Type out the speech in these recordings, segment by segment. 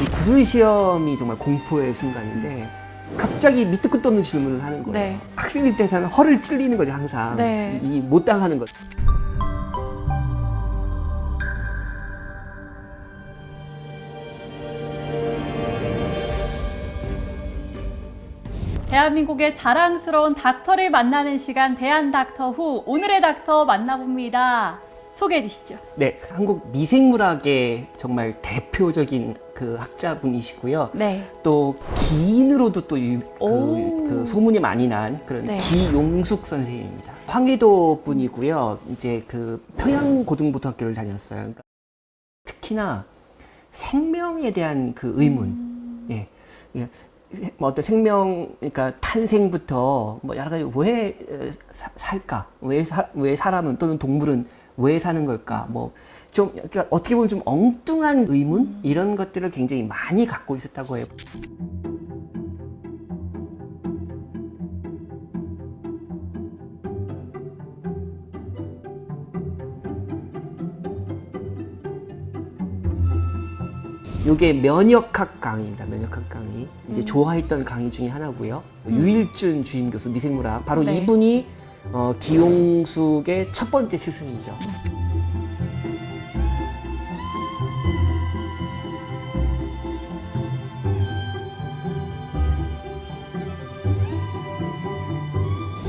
이 구술 시험이 정말 공포의 순간인데 갑자기 밑도 끝도 없는 질문을 하는 거예요. 네. 학생 입장에서는 허를 찔리는 거죠 항상. 네. 이 못 당하는 거. 대한민국의 자랑스러운 닥터를 만나는 시간 대한 닥터 후 오늘의 닥터 만나봅니다. 소개해 주시죠. 네, 한국 미생물학의 정말 대표적인 그 학자분이시고요. 네. 또 기인으로도 또 유- 오. 그, 그 소문이 많이 난 그런 네. 기용숙 선생님입니다. 황해도 분이고요. 이제 그 평양고등부터학교를 다녔어요. 그러니까 특히나 생명에 대한 그 의문, 음. 예, 예, 뭐 어떤 생명, 그러니까 탄생부터 뭐 여러 가지 왜 에, 사- 살까, 왜, 사, 왜 사람은 또는 동물은 왜 사는 걸까, 뭐 좀 그러니까 어떻게 보면 좀 엉뚱한 의문 이런 것들을 굉장히 많이 갖고 있었다고 해요. 이게 면역학 강의입니다. 면역학 강의. 이제 좋아했던 강의 중에 하나고요. 유일준 주임 교수 미생물학 바로 네. 이분이 어, 기용숙의 첫 번째 스승이죠.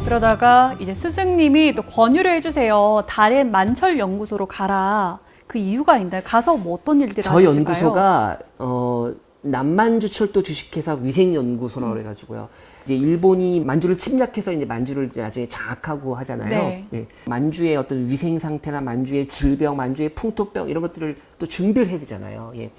그러다가 이제 스승님이 또 권유를 해주세요. 달의 만철 연구소로 가라. 그 이유가 있나요? 가서 뭐 어떤 일들을 저 하셨을까요? 연구소가 어, 남만주 철도 주식회사 위생연구소라고 그래가지고요. 이제 일본이 만주를 침략해서 이제 만주를 이제 나중에 장악하고 하잖아요. 네. 예. 만주의 어떤 위생 상태나 만주의 질병, 만주의 풍토병 이런 것들을 또 준비를 해야 되잖아요. 예.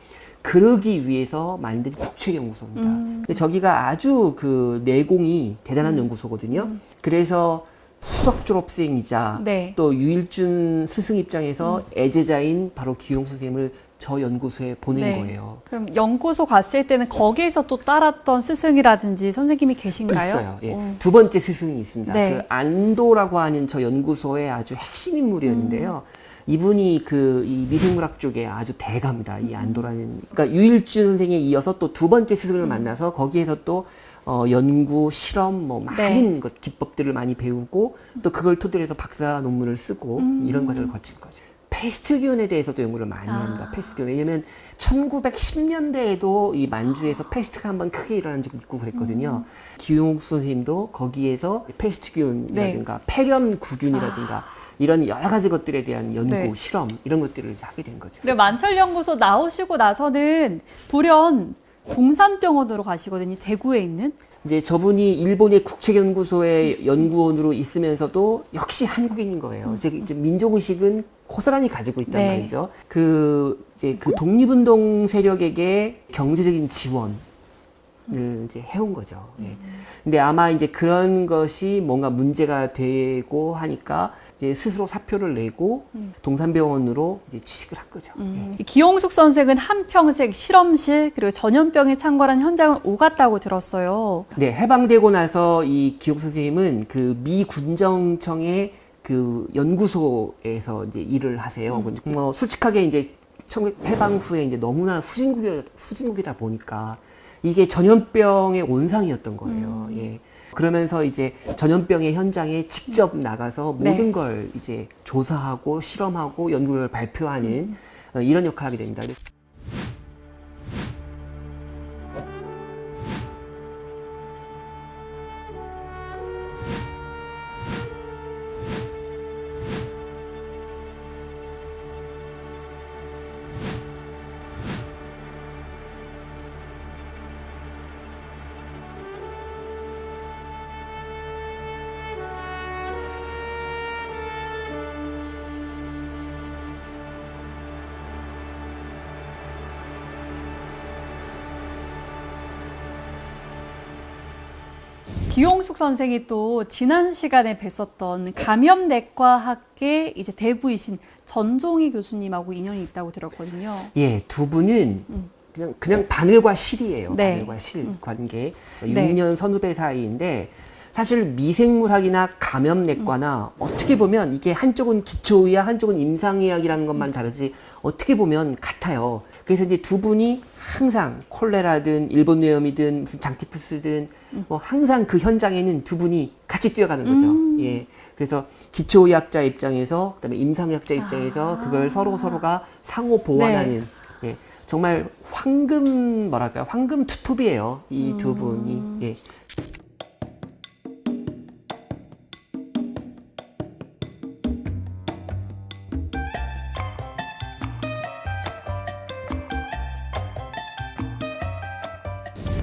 그러기 위해서 만든 국책연구소입니다. 음. 근데 저기가 아주 그 내공이 대단한 연구소거든요. 그래서 수석 졸업생이자 네. 또 유일준 스승 입장에서 애제자인 바로 기용 선생님을 저 연구소에 보낸 네. 거예요. 그럼 연구소 갔을 때는 거기에서 또 따랐던 스승이라든지 선생님이 계신가요? 있어요. 예. 어. 두 번째 스승이 있습니다. 네. 그 안도라고 하는 저 연구소의 아주 핵심 인물이었는데요. 음. 이분이 그 이 미생물학 쪽에 아주 대가입니다. 음. 이 안도라는 그러니까 유일준 선생에 이어서 또 두 번째 스승을 만나서 거기에서 또 어, 연구, 실험, 뭐 네. 많은 것 기법들을 많이 배우고 또 그걸 토대로 해서 박사 논문을 쓰고 음. 이런 과정을 거친 거죠. 패스트균에 대해서도 연구를 많이 아. 합니다. 패스트균 왜냐면 1910년대에도 이 만주에서 패스트가 한번 크게 일어난 적이 있고 그랬거든요. 기용욱 선생님도 거기에서 패스트균이라든가 폐렴구균이라든가 이런 여러 가지 것들에 대한 연구, 네. 실험 이런 것들을 하게 된 거죠. 그리고 만철 연구소 나오시고 나서는 돌연 동산병원으로 가시거든요. 대구에 있는. 이제 저분이 일본의 국책연구소의 연구원으로 있으면서도 역시 한국인인 거예요. 즉 이제 민족의식은 고스란히 가지고 있단 네. 말이죠. 그 이제 그 독립운동 세력에게 경제적인 지원 을 이제 해온 거죠. 예. 근데 아마 이제 그런 것이 뭔가 문제가 되고 하니까 이제 스스로 사표를 내고 동산병원으로 이제 취직을 한 거죠. 예. 음. 기용숙 선생은 한평생 실험실 그리고 전염병에 창궐한 현장을 오갔다고 들었어요. 네, 해방되고 나서 이 기록 선생님은 그 미 군정청의 그 연구소에서 이제 일을 하세요. 뭐 솔직하게 이제 청- 해방 후에 이제 너무나 후진국이 후진국이다 보니까 이게 전염병의 온상이었던 거예요. 예. 그러면서 이제 전염병의 현장에 직접 나가서 네. 모든 걸 이제 조사하고 실험하고 연구를 발표하는 어, 이런 역할을 하게 됩니다. 기용숙 선생이 또 지난 시간에 뵀었던 감염내과학계 이제 대부이신 전종희 교수님하고 인연이 있다고 들었거든요. 예, 두 분은 그냥 그냥 바늘과 실이에요. 네. 바늘과 실 관계. 네. 6년 선후배 사이인데 사실 미생물학이나 감염내과나 어떻게 보면 이게 한쪽은 기초의학, 한쪽은 임상의학이라는 것만 다르지 어떻게 보면 같아요. 그래서 이제 두 분이 항상 콜레라든 일본 뇌염이든 무슨 장티푸스든 뭐 항상 그 현장에는 두 분이 같이 뛰어가는 거죠. 음. 예. 그래서 기초의학자 입장에서 그다음에 임상의학자 입장에서 아. 그걸 서로 서로가 상호 보완하는 예. 정말 황금 뭐랄까요? 황금 투톱이에요. 이두 음. 분이. 예.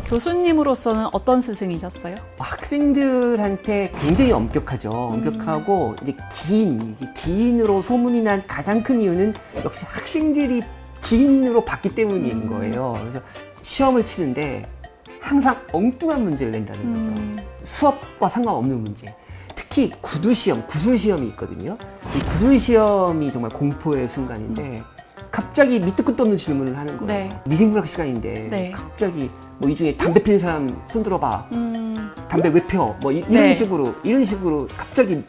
교수님으로서는 어떤 스승이셨어요? 학생들한테 굉장히 엄격하죠. 엄격하고 이제 기인, 이제 기인으로 소문이 난 가장 큰 이유는 역시 학생들이 기인으로 봤기 때문인 거예요. 그래서 시험을 치는데 항상 엉뚱한 문제를 낸다는 거죠. 음. 수업과 상관없는 문제. 특히 구두 시험, 구술 시험이 있거든요. 이 구술 시험이 정말 공포의 순간인데 갑자기 밑도 끝도 없는 질문을 하는 거예요. 네. 미생물학 시간인데 네. 갑자기 뭐 이 중에 담배 피는 사람 손 들어봐. 음, 담배 왜 펴? 뭐 이, 런 네. 식으로 이런 식으로 갑자기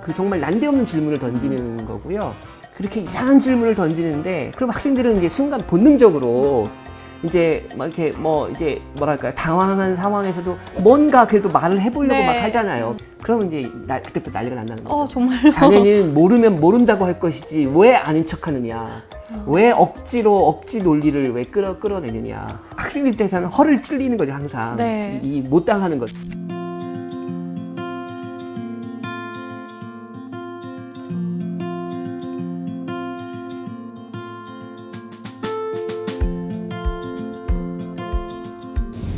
그 정말 난데없는 질문을 던지는 거고요. 그렇게 이상한 질문을 던지는데 그럼 학생들은 이제 순간 본능적으로 이제 막 이렇게 뭐 이제 뭐랄까요 당황한 상황에서도 뭔가 그래도 말을 해보려고 네. 막 하잖아요. 그러면 이제 날, 그때부터 난리가 난다는 거죠. 어 정말요? 자네는 모르면 모른다고 할 것이지 왜 아는 척하느냐 왜 억지로 억지 논리를 왜 끌어 끌어내느냐 학생들 입장에서는 허를 찔리는 거죠 항상 네. 이못 당하는 것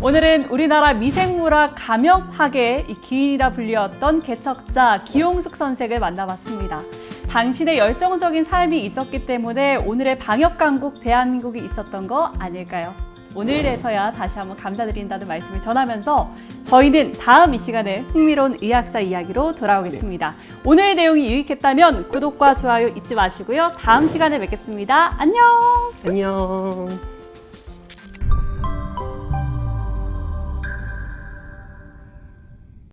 오늘은 우리나라 미생물학 감염학의 이 기인이라 불리웠던 개척자 기용숙 선생을 만나봤습니다. 당신의 열정적인 삶이 있었기 때문에 오늘의 방역 강국 대한민국이 있었던 거 아닐까요? 오늘에서야 다시 한번 감사드린다는 말씀을 전하면서 저희는 다음 이 시간에 흥미로운 의학사 이야기로 돌아오겠습니다. 오늘 내용이 유익했다면 구독과 좋아요 잊지 마시고요. 다음 시간에 뵙겠습니다. 안녕! 안녕